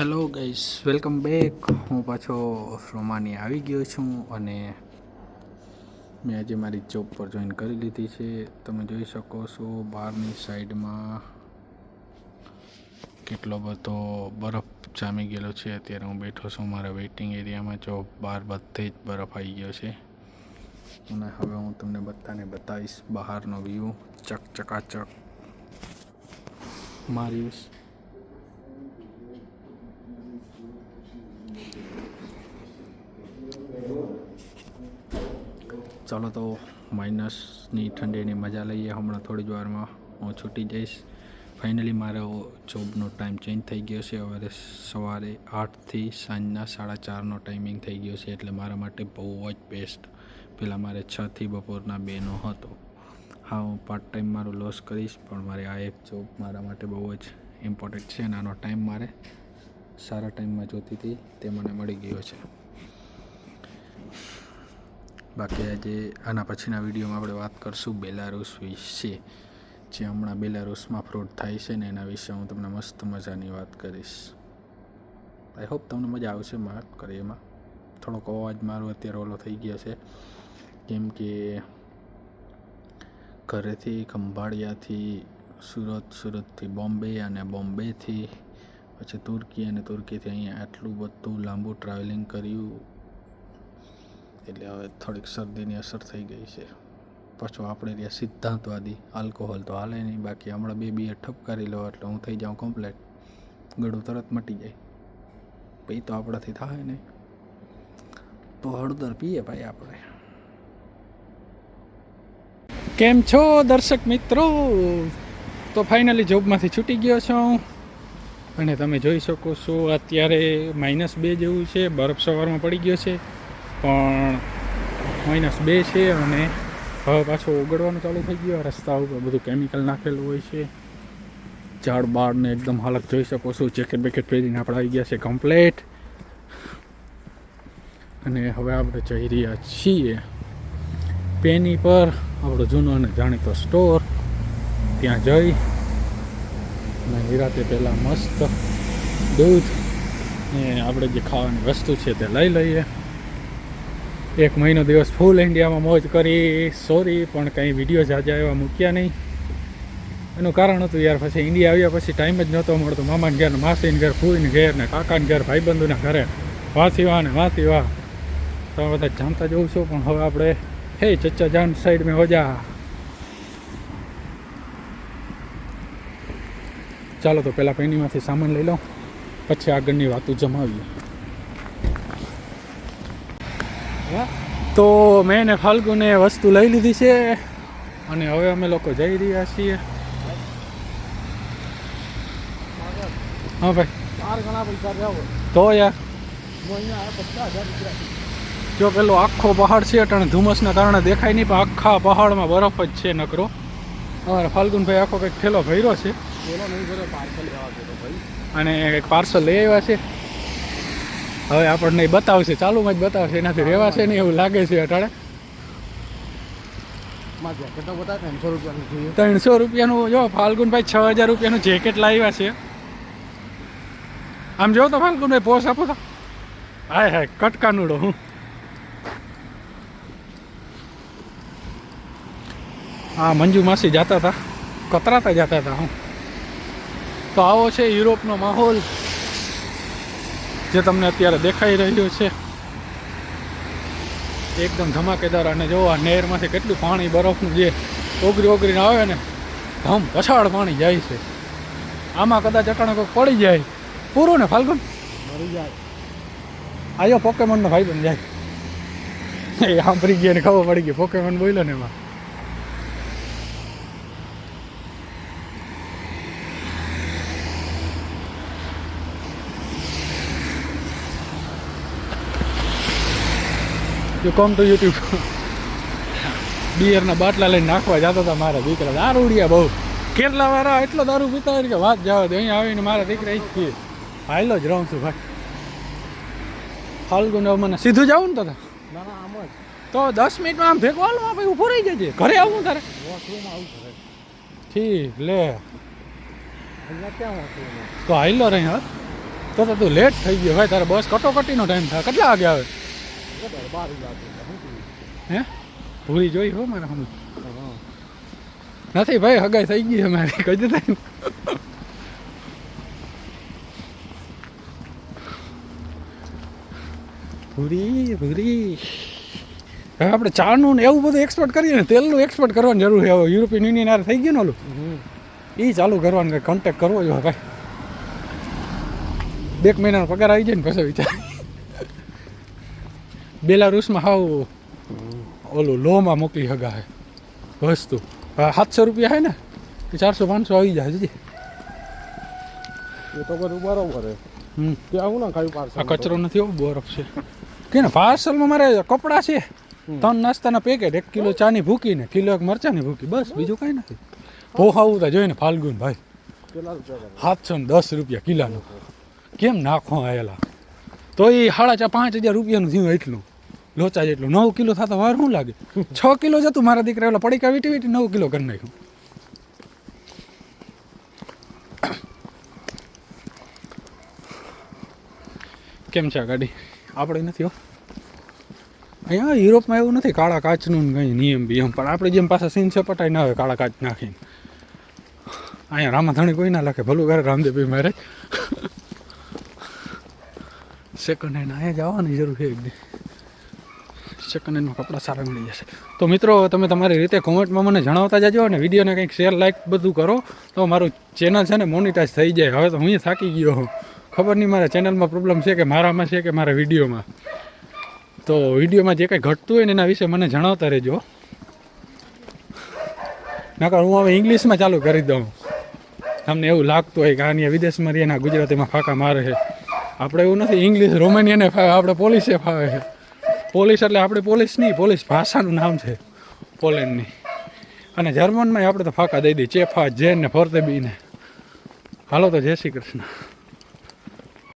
Hello guys, welcome back. હું પાછો રોમાની આવી ગયો છું અને મેં આજે મારી જોબ પર જોઈન કરી લીધી છે. તમે જોઈ શકો છો બહારની સાઈડમાં કેટલો બધો બરફ જામી ગયેલો છે. અત્યારે હું બેઠો છું મારા વેઇટિંગ એરિયામાં જો બહાર બધે જ બરફ આવી ગયો છે. અને હવે હું તમને બધાને બતાવીશ બહારનો વ્યૂ. ચકચકાચક. મારીશ ચાલો તો માઇનસની ઠંડીની મજા લઈએ. હમણાં થોડી જ વારમાં હું છૂટી જઈશ. ફાઇનલી મારો જોબનો ટાઈમ ચેન્જ થઈ ગયો છે. હવે સવારે આઠથી સાંજના સાડા ચારનો ટાઈમિંગ થઈ ગયો છે એટલે મારા માટે બહુ જ બેસ્ટ પહેલાં મારે છથી બપોરના બેનો હતો. હા, હું પાર્ટ ટાઈમ મારો લોસ કરીશ, પણ મારે આ એક જોબ મારા માટે બહુ જ ઇમ્પોર્ટન્ટ છે અને આનો ટાઈમ મારે સારા ટાઈમમાં જોતી હતી તે મને મળી ગયો છે. બાકી આજે આના પછીના વિડીયોમાં આપણે વાત કરશું બેલારુસ વિશે, જે હમણાં બેલારુસમાં ફ્રોડ થાય છે ને એના વિશે હું તમને મસ્ત મજાની વાત કરીશ. આઈ હોપ તમને મજા આવશે વાત કરી એમાં. થોડોક અવાજ મારો અત્યારે ઓલો થઈ ગયો છે. કેમ કે ઘરેથી ખંભાળિયાથી સુરત, સુરતથી બોમ્બે અને બોમ્બેથી પછી તુર્કી અને તુર્કીથી અહીંયા આટલું બધું લાંબુ ટ્રાવેલિંગ કર્યું એટલે હવે થોડીક શરદીની અસર થઈ ગઈ છે. પાછું આપણે રહ્યા સિદ્ધાંતવાદી આલ્કોહોલ તો હાલે નહીં, બાકી હમણાં બે બીએ ઠપકારી લો એટલે હું થઈ જાઉં કમ્પ્લેટ ગળું તરત મટી જાય. પછી તો આપણાથી થાય નહીં. તો હળદર પીએ ભાઈ આપણે. કેમ છો દર્શક મિત્રો? તો ફાઇનલી જોબમાંથી છૂટી ગયો છું. અને તમે જોઈ શકો છો અત્યારે માઇનસ બે જેવું છે, બરફ સવારમાં પડી ગયો છે. પણ માઇનસ બે છે અને હવે પાછો ઓગળવાનું ચાલુ થઈ ગયો. રસ્તા ઉપર બધું કેમિકલ નાખેલું હોય છે. ઝાડ બાળને એકદમ હાલત જોઈ શકો છો. જેકેટ બેકેટ પહેરીને આપણે આવી ગયા છે કમ્પ્લેટ અને હવે આપણે જઈ રહ્યા છીએ પેની પર, આપણો જૂનો અને જાણીતો સ્ટોર ત્યાં જઈ અને નિરાતે પહેલાં મસ્ત દૂધ ને આપણે જે ખાવાની વસ્તુ છે તે લઈ લઈએ. એક મહિનો દિવસ ફૂલ ઇન્ડિયામાં મોજ કરી. સોરી પણ કંઈ વીડિયો જાજા એવા મૂક્યા નહીં. એનું કારણ હતું યાર, પછી ઇન્ડિયા આવ્યા પછી ટાઈમ જ નહોતો મળતો. મામાને ઘેર માસીને ઘેર, ફૂઈને ઘેર ને કાકાને ઘેર, ભાઈબંધુના ઘરે. વાંચી વાહ ને વાંચી વાહ તમે બધા જાણતા જોઉં છો, પણ હવે આપણે, હે, ચચ્ચા જાન સાઈડ મેં હોજા. ચાલો તો પહેલાં પેનીમાંથી સામાન લઈ લો પછી આગળની વાતો જમાવીએ. તો મેં ને ફાલ્ગુને વસ્તુ લઈ લીધી છે અને હવે અમે લોકો જઈ રહ્યા છીએ. હા ભાઈ. તો યાર. જો પેલો આખો પહાડ છે અટાણે ધુમ્મસના કારણે દેખાય નહીં પણ આખા પહાડમાં બરફ જ છે નકરો. અમારે ફાલ્ગુનભાઈ આખો કંઈક ઠેલો ભર્યો છે. અને એક પાર્સલ લઈ આવ્યા છે. હવે આપણને બતાવશે ચાલુમાં જ બતાવશે, એનાથી રહેવાશે નહીં એવું લાગે છે જોઈએ ત્રણસો રૂપિયાનું, જો, ફાલ્ગુનભાઈ છ હજાર રૂપિયાનું જેકેટ લાવ્યા છે. આમ જો તો ફાલ્ગુનભાઈ, પોસ આપો તો. હાય હાય કટકાનુડો હું. હા, મંજુ માસી જતા હતા. કતરાતા જતા હતા, હું. તો આવો છે યુરોપનો માહોલ. જે તમને અત્યારે દેખાઈ રહ્યું છે. એકદમ ધમાકેદાર અને જો આ નહેરમાંથી કેટલું પાણી બરફનું જે ઓગરી ઓગરીને આવે ને ધમ પછાડ પાણી જાય છે. આમાં કદાચ અટાણે કોઈ પડી જાય. પૂરું ને ફાલ્ગુન? મરી જાય. આયો પોકેમોનનો ભાઈ બન જાય. એ સાંભળી ગયા ને ખબર પડી ગઈ પોકેમોન બોલ્યો ને એમાં. યુ કમ ટુ યુટ્યુબ બિયરના બાટલા લઈને નાખવા જતા હતા મારા દીકરા. દારૂડિયા બહુ. કેરલા વાળા એટલો દારૂ પીતા હોય કે વાત જવા દે. અહીંયા આવીને મારા દીકરા એ જ પીએ હાલો જ રહું છું ભાઈ. ફાલ્ગુન મને સીધું જવું ને તો. ના ના આમ તો દસ મિનિટમાં આમ ભેગો હાલમાં ભાઈ ઊભો રહી જજે ઘરે આવું તારે. ઠીક લે. તો હાઈલો રહી હા. તો તું લેટ થઈ ગયો. ભાઈ તારે બસ કટોકટીનો ટાઈમ થાય. કેટલા વાગે આવે? હે? પૂરી જોઈ હો મારે હમ નથી ભાઈ હગાઈ થઈ ગઈ છે કઈ થાય ભૂરી ભૂરી. હવે આપણે ચાનું ને એવું બધું એક્સપોર્ટ કરીએ ને તેલનું એક્સપોર્ટ કરવાની જરૂર છે. હવે યુરોપિયન યુનિયન હારે થઈ ગયું ને ઓલું. એ ચાલુ કરવાનું કંઈ કોન્ટેક્ટ કરવો જોઈએ ભાઈ બે મહિનાનો પગાર આવી જાય ને પછી વિચાર. બેલારુસમાં હાવ ઓલું લોમાં મોકલી હગા હે વસ્તુ. સાતસો રૂપિયા હે ને કે ચારસો પાંચસો આવી જાય હજી. એ તો બધું બરોબર હે. ત્યાં હું ના ખાયું પાર્સલ કચરો નથી એવું બરફ છે. કે ને પાર્સલમાં મારે કપડાં છે. ત્રણ નાસ્તાના પેકેટ એક કિલો ચાની ભૂકી ને કિલો એક મરચાની ભૂકી. બસ બીજું કાંઈ નથી. પોહાવું તો જોઈને ફાલ્ગુન ભાઈ. સાતસો ને દસ રૂપિયા કિલાનું. કેમ નાખો આયેલા તો એ સાડા ચાર પાંચ હજાર રૂપિયાનું થયું એટલું. લોચા જેટલું નવ કિલો થતા વાર શું લાગે? છ કિલો જતું, મારા દીકરા ઓલા પડીકા વીટી વીટી નવ કિલો કરી નાખ્યું. કેમ છે ગાડી? આપણે નથી હો. અહીંયા યુરોપમાં એવું નથી, કાળા કાચનું કંઈ નિયમ બિયમ. પણ આપણે જેમ પાછા સીન સપટાઈ ના હોય, કાળા કાચ નાખીને. અહીંયા રામાધણી કોઈ ના લખે. ભલું કરે રામદેવભાઈ મારે સેકન્ડ હેન્ડ અહીંયા જવાની જરૂર છે એકદી સેકન્ડ હેન્ડમાં કપડાં સારા મળી જશે. તો મિત્રો, તમે તમારી રીતે કોમેન્ટમાં મને જણાવતા જજો અને વિડીયોને કંઈક શેર લાઈક બધું કરો. તો મારું ચેનલ છે ને મોનિટાઈઝ થઈ જાય. હવે તો હું થાકી ગયો છું. ખબર નહીં મારા ચેનલમાં પ્રોબ્લેમ છે કે મારામાં છે કે મારા વિડીયોમાં. તો વિડીયોમાં જે કંઈ ઘટતું હોય ને એના વિશે મને જણાવતા રહેજો. નકર હું હવે ઇંગ્લિશમાં ચાલુ કરી દઉં. તમને એવું લાગતું હોય કે આની વિદેશમાં રહીને આ ગુજરાતીમાં ફાંકા મારે છે. આપણે એવું નથી ઇંગ્લિશ રોમેનિયને ફાવે, આપણે પોલીસે ફાવે છે. પોલીસ એટલે આપણે પોલીસ નહીં, પોલીસ ભાષાનું નામ છે પોલેન્ડની અને જર્મનમાં આપણે તો ફાંકા દઈ દઈએ, ચેફા, જેન ને ફરતે બીને. હાલો તો જય શ્રી કૃષ્ણ.